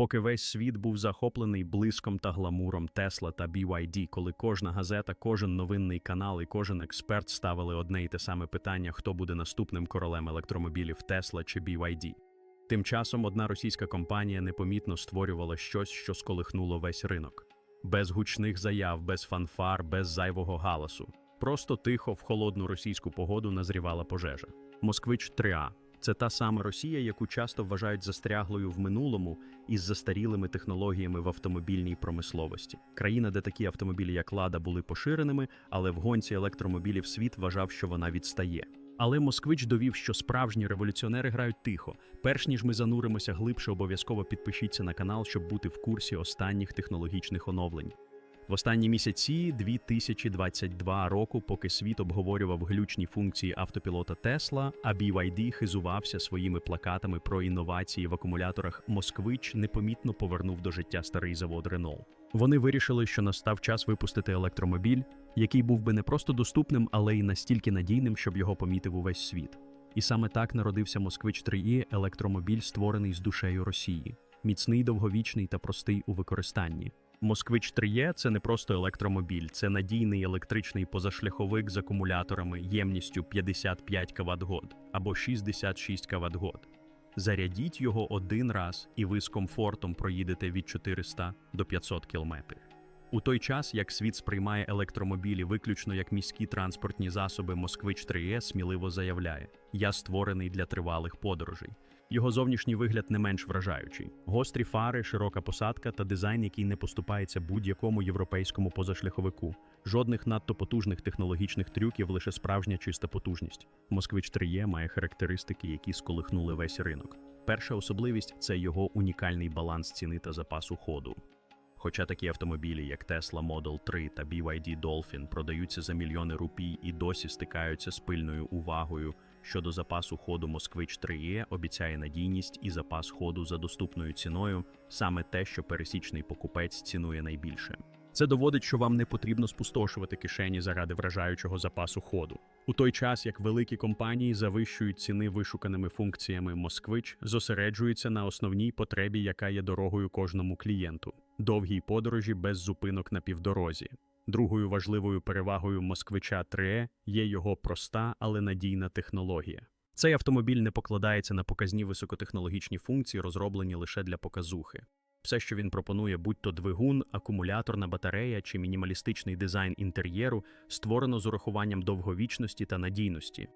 Поки весь світ був захоплений блиском та гламуром Тесла та BYD, коли кожна газета, кожен новинний канал і кожен експерт ставили одне і те саме питання, хто буде наступним королем електромобілів Тесла чи BYD. Тим часом одна російська компанія непомітно створювала щось, що сколихнуло весь ринок. Без гучних заяв, без фанфар, без зайвого галасу. Просто тихо в холодну російську погоду назрівала пожежа. Москвич 3А – це та сама Росія, яку часто вважають застряглою в минулому із застарілими технологіями в автомобільній промисловості. Країна, де такі автомобілі, як Лада, були поширеними, але в гонці електромобілів світ вважав, що вона відстає. Але Москвич довів, що справжні революціонери грають тихо. Перш ніж ми зануримося глибше, обов'язково підпишіться на канал, щоб бути в курсі останніх технологічних оновлень. В останні місяці 2022 року, поки світ обговорював глючні функції автопілота Тесла, а BYD хизувався своїми плакатами про інновації в акумуляторах, Москвич непомітно повернув до життя старий завод Renault. Вони вирішили, що настав час випустити електромобіль, який був би не просто доступним, але й настільки надійним, щоб його помітив увесь світ. І саме так народився Москвич 3І – електромобіль, створений з душею Росії, міцний, довговічний та простий у використанні. Москвич 3Е – це не просто електромобіль, це надійний електричний позашляховик з акумуляторами ємністю 55 кВт або 66 кВт. Зарядіть його один раз, і ви з комфортом проїдете від 400 до 500 км. У той час, як світ сприймає електромобілі виключно як міські транспортні засоби, Москвич 3Е сміливо заявляє: Я створений для тривалих подорожей. Його зовнішній вигляд не менш вражаючий: гострі фари, широка посадка та дизайн, який не поступається будь-якому європейському позашляховику. Жодних надто потужних технологічних трюків, лише справжня чиста потужність. Москвич 3Е має характеристики, які сколихнули весь ринок. Перша особливість це його унікальний баланс ціни та запасу ходу. Хоча такі автомобілі, як Tesla Model 3 та BYD Dolphin, продаються за мільйони рупій і досі стикаються з пильною увагою щодо запасу ходу Москвич 3E обіцяє надійність і запас ходу за доступною ціною, саме те, що пересічний покупець цінує найбільше. Це доводить, що вам не потрібно спустошувати кишені заради вражаючого запасу ходу. У той час, як великі компанії завищують ціни вишуканими функціями, Москвич зосереджується на основній потребі, яка є дорогою кожному клієнту довгій подорожі без зупинок на півдорозі. Другою важливою перевагою Москвича 3 є його проста, але надійна технологія. Цей автомобіль не покладається на показні високотехнологічні функції, розроблені лише для показухи. Все, що він пропонує, будь то двигун, акумуляторна батарея чи мінімалістичний дизайн інтер'єру, створено з урахуванням довговічності та надійності.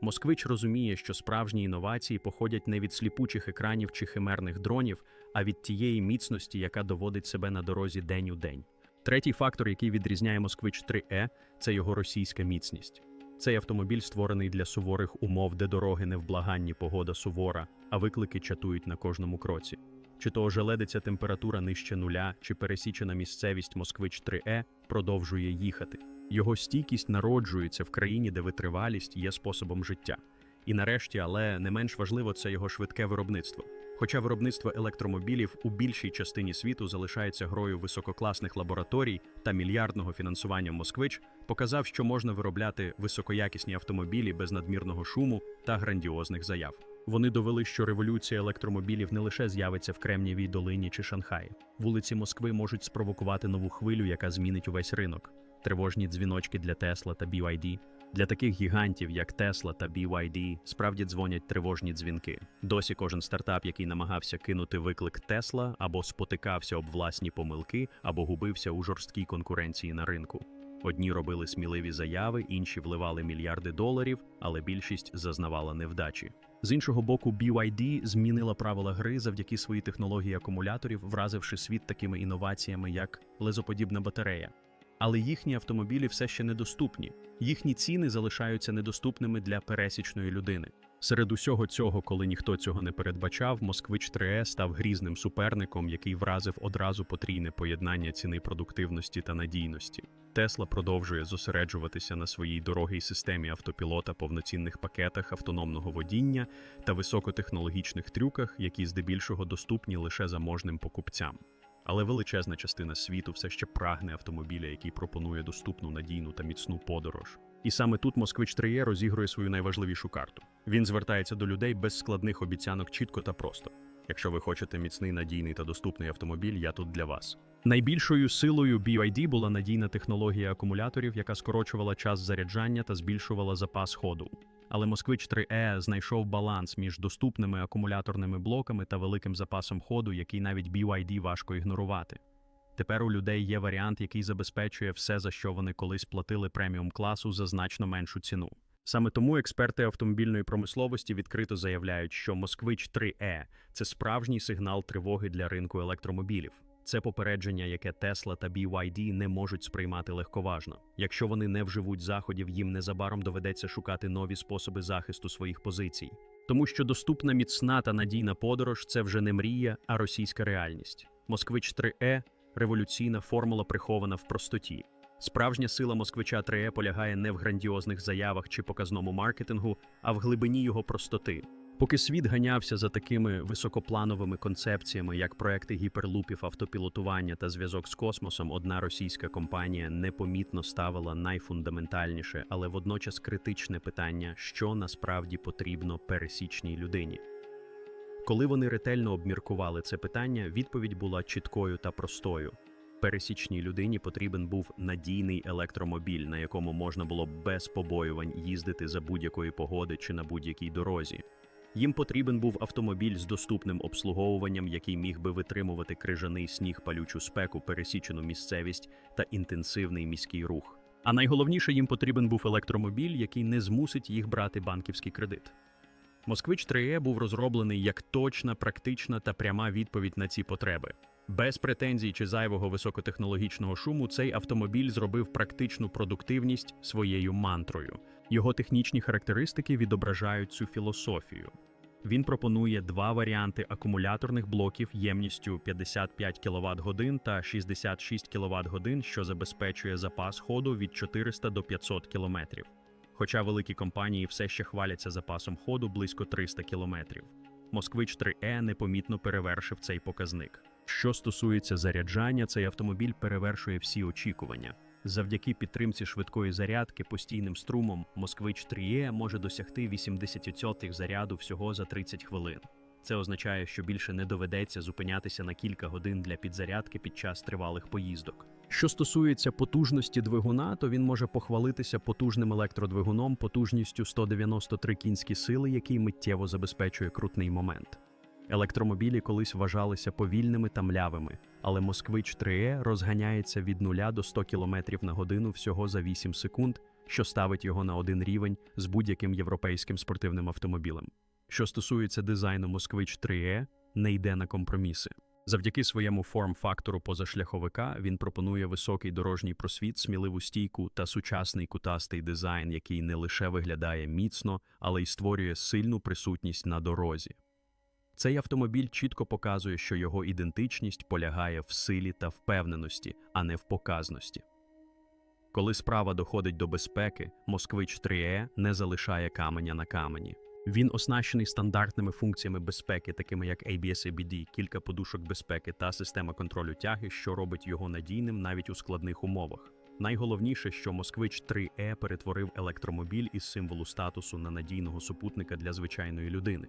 Москвич розуміє, що справжні інновації походять не від сліпучих екранів чи химерних дронів, а від тієї міцності, яка доводить себе на дорозі день у день. Третій фактор, який відрізняє Москвич 3E, це його російська міцність. Цей автомобіль створений для суворих умов, де дороги невблаганні, погода сувора, а виклики чатують на кожному кроці. Чи то ожеледиться температура нижче нуля, чи пересічена місцевість Москвич 3E продовжує їхати. Його стійкість народжується в країні, де витривалість є способом життя. І нарешті, але не менш важливо, це його швидке виробництво. Хоча виробництво електромобілів у більшій частині світу залишається грою висококласних лабораторій та мільярдного фінансування Москвич, показав, що можна виробляти високоякісні автомобілі без надмірного шуму та грандіозних заяв. Вони довели, що революція електромобілів не лише з'явиться в Кремнієвій долині чи Шанхаї. Вулиці Москви можуть спровокувати нову хвилю, яка змінить увесь ринок. Тривожні дзвіночки для Тесла та BYD. Для таких гігантів, як Tesla та BYD, справді дзвонять тривожні дзвінки. Досі кожен стартап, який намагався кинути виклик Tesla, або спотикався об власні помилки, або губився у жорсткій конкуренції на ринку. Одні робили сміливі заяви, інші вливали мільярди доларів, але більшість зазнавала невдачі. З іншого боку, BYD змінила правила гри завдяки своїй технології акумуляторів, вразивши світ такими інноваціями, як лезоподібна батарея. Але їхні автомобілі все ще недоступні. Їхні ціни залишаються недоступними для пересічної людини. Серед усього цього, коли ніхто цього не передбачав, Москвич 3 став грізним суперником, який вразив одразу потрійне поєднання ціни продуктивності та надійності. Тесла продовжує зосереджуватися на своїй дорогій системі автопілота, повноцінних пакетах автономного водіння та високотехнологічних трюках, які здебільшого доступні лише заможним покупцям. Але величезна частина світу все ще прагне автомобіля, який пропонує доступну, надійну та міцну подорож. І саме тут Москвич 3 розігрує свою найважливішу карту. Він звертається до людей без складних обіцянок чітко та просто. Якщо ви хочете міцний, надійний та доступний автомобіль, я тут для вас. Найбільшою силою BYD була надійна технологія акумуляторів, яка скорочувала час заряджання та збільшувала запас ходу. Але Москвич 3E знайшов баланс між доступними акумуляторними блоками та великим запасом ходу, який навіть BYD важко ігнорувати. Тепер у людей є варіант, який забезпечує все, за що вони колись платили преміум класу за значно меншу ціну. Саме тому експерти автомобільної промисловості відкрито заявляють, що Москвич 3E – це справжній сигнал тривоги для ринку електромобілів. Це попередження, яке Tesla та BYD не можуть сприймати легковажно. Якщо вони не вживуть заходів, їм незабаром доведеться шукати нові способи захисту своїх позицій. Тому що доступна міцна та надійна подорож це вже не мрія, а російська реальність. Москвич 3E – революційна формула, прихована в простоті. Справжня сила москвича 3E полягає не в грандіозних заявах чи показному маркетингу, а в глибині його простоти. Поки світ ганявся за такими високоплановими концепціями, як проекти гіперлупів, автопілотування та зв'язок з космосом, одна російська компанія непомітно ставила найфундаментальніше, але водночас критичне питання, що насправді потрібно пересічній людині. Коли вони ретельно обміркували це питання, відповідь була чіткою та простою. Пересічній людині потрібен був надійний електромобіль, на якому можна було без побоювань їздити за будь-якої погоди чи на будь-якій дорозі. Їм потрібен був автомобіль з доступним обслуговуванням, який міг би витримувати крижаний сніг, палючу спеку, пересічену місцевість та інтенсивний міський рух. А найголовніше їм потрібен був електромобіль, який не змусить їх брати банківський кредит. Москвич 3E був розроблений як точна, практична та пряма відповідь на ці потреби. Без претензій чи зайвого високотехнологічного шуму цей автомобіль зробив практичну продуктивність своєю мантрою. Його технічні характеристики відображають цю філософію. Він пропонує два варіанти акумуляторних блоків ємністю 55 кВт годин та 66 кВт годин, що забезпечує запас ходу від 400 до 500 км. Хоча великі компанії все ще хваляться запасом ходу близько 300 км. Москвич 3E непомітно перевершив цей показник. Що стосується заряджання, цей автомобіль перевершує всі очікування. Завдяки підтримці швидкої зарядки постійним струмом Москвич 3E може досягти 80% заряду всього за 30 хвилин. Це означає, що більше не доведеться зупинятися на кілька годин для підзарядки під час тривалих поїздок. Що стосується потужності двигуна, то він може похвалитися потужним електродвигуном потужністю 193 кінські сили, який миттєво забезпечує крутний момент. Електромобілі колись вважалися повільними та млявими, але Москвич 3E розганяється від 0 до 100 км на годину всього за 8 секунд, що ставить його на один рівень з будь-яким європейським спортивним автомобілем. Що стосується дизайну Москвич 3E, не йде на компроміси. Завдяки своєму форм-фактору позашляховика він пропонує високий дорожній просвіт, сміливу стійку та сучасний кутастий дизайн, який не лише виглядає міцно, але й створює сильну присутність на дорозі. Цей автомобіль чітко показує, що його ідентичність полягає в силі та впевненості, а не в показності. Коли справа доходить до безпеки, Москвич 3E не залишає каменя на камені. Він оснащений стандартними функціями безпеки, такими як ABS-ABD, кілька подушок безпеки та система контролю тяги, що робить його надійним навіть у складних умовах. Найголовніше, що Москвич 3E перетворив електромобіль із символу статусу на надійного супутника для звичайної людини.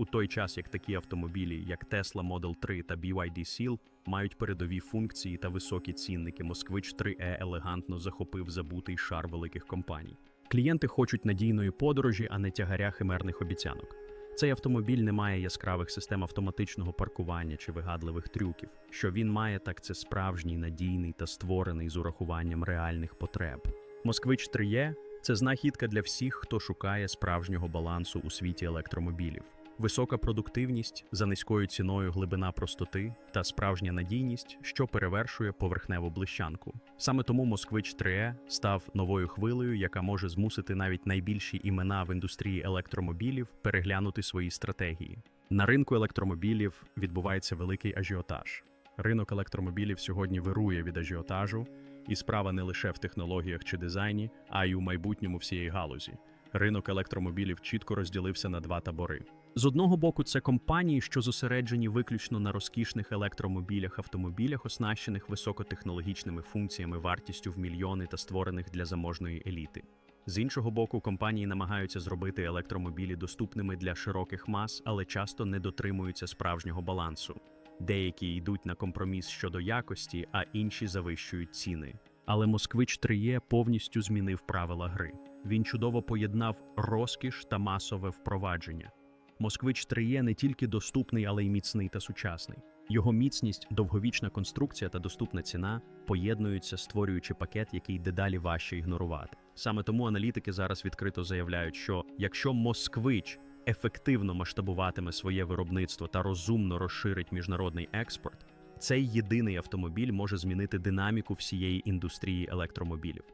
У той час як такі автомобілі, як Tesla Model 3 та BYD Seal, мають передові функції та високі цінники, Москвич 3E елегантно захопив забутий шар великих компаній. Клієнти хочуть надійної подорожі, а не тягаря химерних обіцянок. Цей автомобіль не має яскравих систем автоматичного паркування чи вигадливих трюків. Що він має, так це справжній, надійний та створений з урахуванням реальних потреб. Москвич 3E – це знахідка для всіх, хто шукає справжнього балансу у світі електромобілів. Висока продуктивність за низькою ціною глибина простоти та справжня надійність, що перевершує поверхневу блищанку. Саме тому Москвич 3E став новою хвилею, яка може змусити навіть найбільші імена в індустрії електромобілів переглянути свої стратегії. На ринку електромобілів відбувається великий ажіотаж. Ринок електромобілів сьогодні вирує від ажіотажу, і справа не лише в технологіях чи дизайні, а й у майбутньому всієї галузі. Ринок електромобілів чітко розділився на два табори. З одного боку, це компанії, що зосереджені виключно на розкішних електромобілях, автомобілях, оснащених високотехнологічними функціями, вартістю в мільйони та створених для заможної еліти. З іншого боку, компанії намагаються зробити електромобілі доступними для широких мас, але часто не дотримуються справжнього балансу. Деякі йдуть на компроміс щодо якості, а інші завищують ціни. Але Москвич 3Е повністю змінив правила гри. Він чудово поєднав розкіш та масове впровадження. Москвич 3Е не тільки доступний, але й міцний та сучасний. Його міцність, довговічна конструкція та доступна ціна поєднуються, створюючи пакет, який дедалі важче ігнорувати. Саме тому аналітики зараз відкрито заявляють, що якщо Москвич ефективно масштабуватиме своє виробництво та розумно розширить міжнародний експорт, цей єдиний автомобіль може змінити динаміку всієї індустрії електромобілів.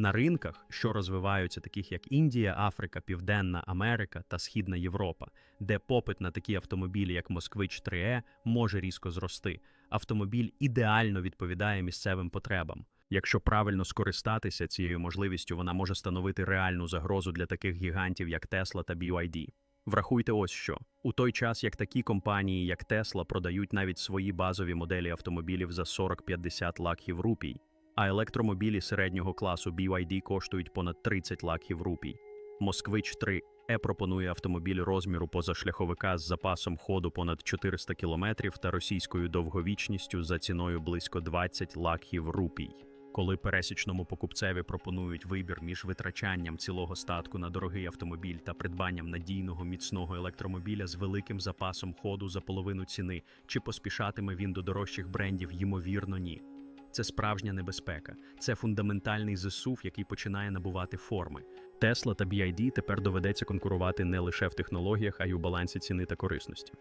На ринках, що розвиваються, таких як Індія, Африка, Південна Америка та Східна Європа, де попит на такі автомобілі, як Москвич 3Е, може різко зрости. Автомобіль ідеально відповідає місцевим потребам. Якщо правильно скористатися цією можливістю, вона може становити реальну загрозу для таких гігантів, як Tesla та BYD. Врахуйте ось що у той час, як такі компанії, як Tesla, продають навіть свої базові моделі автомобілів за 40-50 лакхів рупій, а електромобілі середнього класу BYD коштують понад 30 лакхів рупій. Москвич 3 е пропонує автомобіль розміру позашляховика з запасом ходу понад 400 км та російською довговічністю за ціною близько 20 лакхів рупій. Коли пересічному покупцеві пропонують вибір між витрачанням цілого статку на дорогий автомобіль та придбанням надійного міцного електромобіля з великим запасом ходу за половину ціни, чи поспішатиме він до дорожчих брендів, ймовірно, ні. Це справжня небезпека, це фундаментальний зсув, який починає набувати форми. Tesla та BYD тепер доведеться конкурувати не лише в технологіях, а й у балансі ціни та корисності.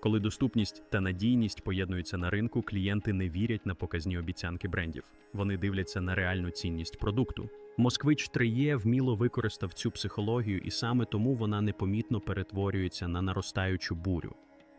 Коли доступність та надійність поєднуються на ринку, клієнти не вірять на показні обіцянки брендів. Вони дивляться на реальну цінність продукту. Москвич 3Е вміло використав цю психологію, і саме тому вона непомітно перетворюється на наростаючу бурю.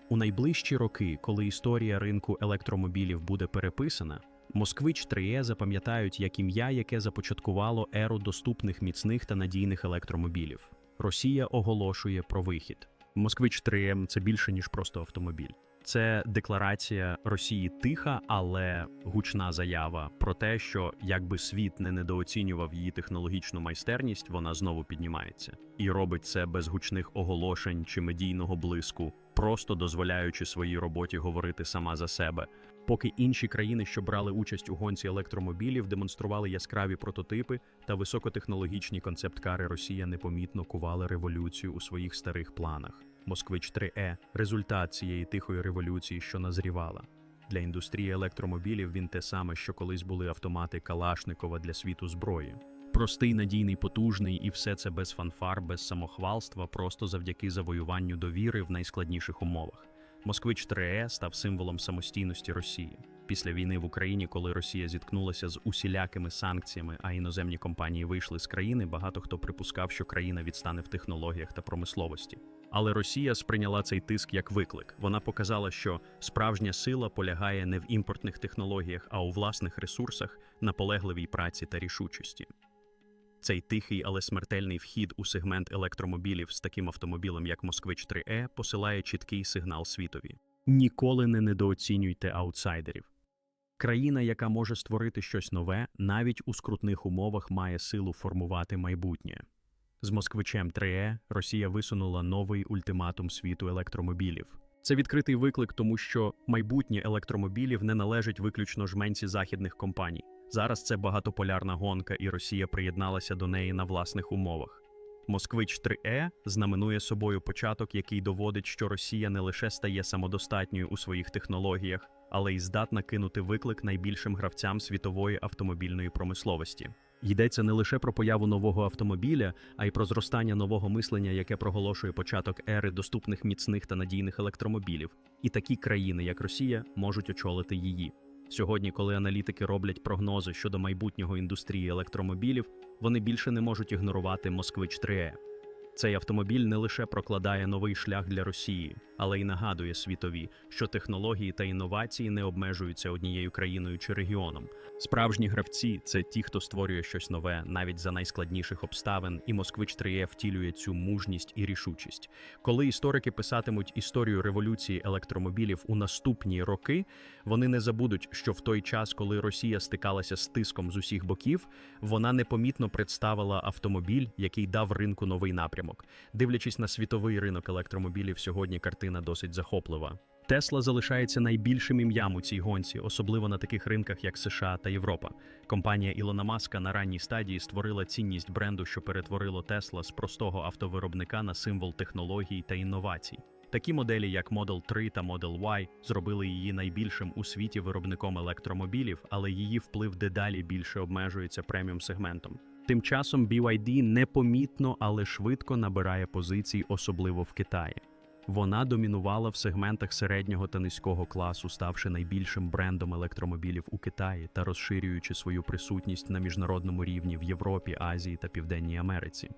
У найближчі роки, коли історія ринку електромобілів буде переписана, Москвич 3Е запам'ятають як ім'я, яке започаткувало еру доступних міцних та надійних електромобілів. Росія оголошує про вихід. Москвич 3М це більше ніж просто автомобіль. Це декларація Росії тиха, але гучна заява про те, що якби світ не недооцінював її технологічну майстерність, вона знову піднімається і робить це без гучних оголошень чи медійного блиску, просто дозволяючи своїй роботі говорити сама за себе. Поки інші країни, що брали участь у гонці електромобілів, демонстрували яскраві прототипи та високотехнологічні концепт-кари, Росія непомітно кувала революцію у своїх старих планах. Москвич 3Е результат цієї тихої революції, що назрівала. Для індустрії електромобілів він те саме, що колись були автомати Калашникова для світу зброї. Простий, надійний, потужний, і все це без фанфар, без самохвалства, просто завдяки завоюванню довіри в найскладніших умовах. Москвич 3Е став символом самостійності Росії. Після війни в Україні, коли Росія зіткнулася з усілякими санкціями, а іноземні компанії вийшли з країни, багато хто припускав, що країна відстане в технологіях та промисловості. Але Росія сприйняла цей тиск як виклик. Вона показала, що справжня сила полягає не в імпортних технологіях, а у власних ресурсах, наполегливій праці та рішучості. Цей тихий, але смертельний вхід у сегмент електромобілів з таким автомобілем, як Москвич 3Е, посилає чіткий сигнал світові: ніколи не недооцінюйте аутсайдерів. Країна, яка може створити щось нове, навіть у скрутних умовах має силу формувати майбутнє. З Москвичем 3Е Росія висунула новий ультиматум світу електромобілів. Це відкритий виклик, тому що майбутнє електромобілів не належить виключно жменці західних компаній. Зараз це багатополярна гонка, і Росія приєдналася до неї на власних умовах. Москвич 3Е знаменує собою початок, який доводить, що Росія не лише стає самодостатньою у своїх технологіях, але й здатна кинути виклик найбільшим гравцям світової автомобільної промисловості. Йдеться не лише про появу нового автомобіля, а й про зростання нового мислення, яке проголошує початок ери доступних міцних та надійних електромобілів. І такі країни, як Росія, можуть очолити її. Сьогодні, коли аналітики роблять прогнози щодо майбутнього індустрії електромобілів, вони більше не можуть ігнорувати Москвич 3Е. Цей автомобіль не лише прокладає новий шлях для Росії, але й нагадує світові, що технології та інновації не обмежуються однією країною чи регіоном. Справжні гравці це ті, хто створює щось нове, навіть за найскладніших обставин, і Москвич 3 втілює цю мужність і рішучість. Коли історики писатимуть історію революції електромобілів у наступні роки, вони не забудуть, що в той час, коли Росія стикалася з тиском з усіх боків, вона непомітно представила автомобіль, який дав ринку новий напрямок. Дивлячись на світовий ринок електромобілів, сьогодні картина досить захоплива. Тесла залишається найбільшим ім'ям у цій гонці, особливо на таких ринках, як США та Європа. Компанія Ілона Маска на ранній стадії створила цінність бренду, що перетворило Тесла з простого автовиробника на символ технологій та інновацій. Такі моделі, як Model 3 та Model Y, зробили її найбільшим у світі виробником електромобілів, але її вплив дедалі більше обмежується преміум сегментом. Тим часом BYD непомітно, але швидко набирає позицій, особливо в Китаї. Вона домінувала в сегментах середнього та низького класу, ставши найбільшим брендом електромобілів у Китаї та розширюючи свою присутність на міжнародному рівні в Європі, Азії та Південній Америці.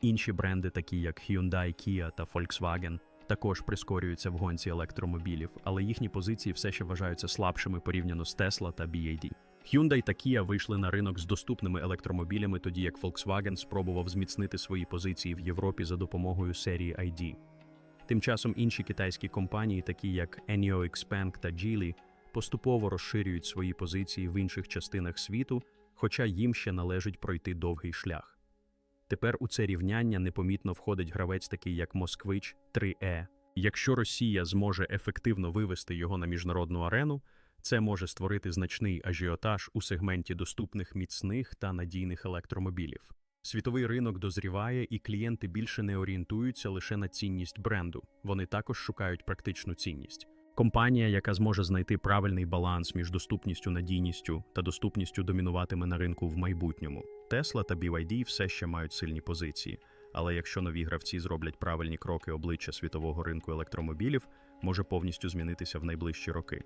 Інші бренди, такі як Hyundai, Kia та Volkswagen, також прискорюються в гонці електромобілів, але їхні позиції все ще вважаються слабшими порівняно з Tesla та BYD. Hyundai та Kia вийшли на ринок з доступними електромобілями, тоді як Volkswagen спробував зміцнити свої позиції в Європі за допомогою серії ID. Тим часом інші китайські компанії, такі як Enio Xpeng та Geely, поступово розширюють свої позиції в інших частинах світу, хоча їм ще належить пройти довгий шлях. Тепер у це рівняння непомітно входить гравець, такий як Москвич 3E. Якщо Росія зможе ефективно вивести його на міжнародну арену, це може створити значний ажіотаж у сегменті доступних міцних та надійних електромобілів. Світовий ринок дозріває, і клієнти більше не орієнтуються лише на цінність бренду. Вони також шукають практичну цінність. Компанія, яка зможе знайти правильний баланс між доступністю, надійністю та доступністю домінуватиме на ринку в майбутньому. Tesla та BYD все ще мають сильні позиції, але якщо нові гравці зроблять правильні кроки обличчя світового ринку електромобілів, може повністю змінитися в найближчі роки.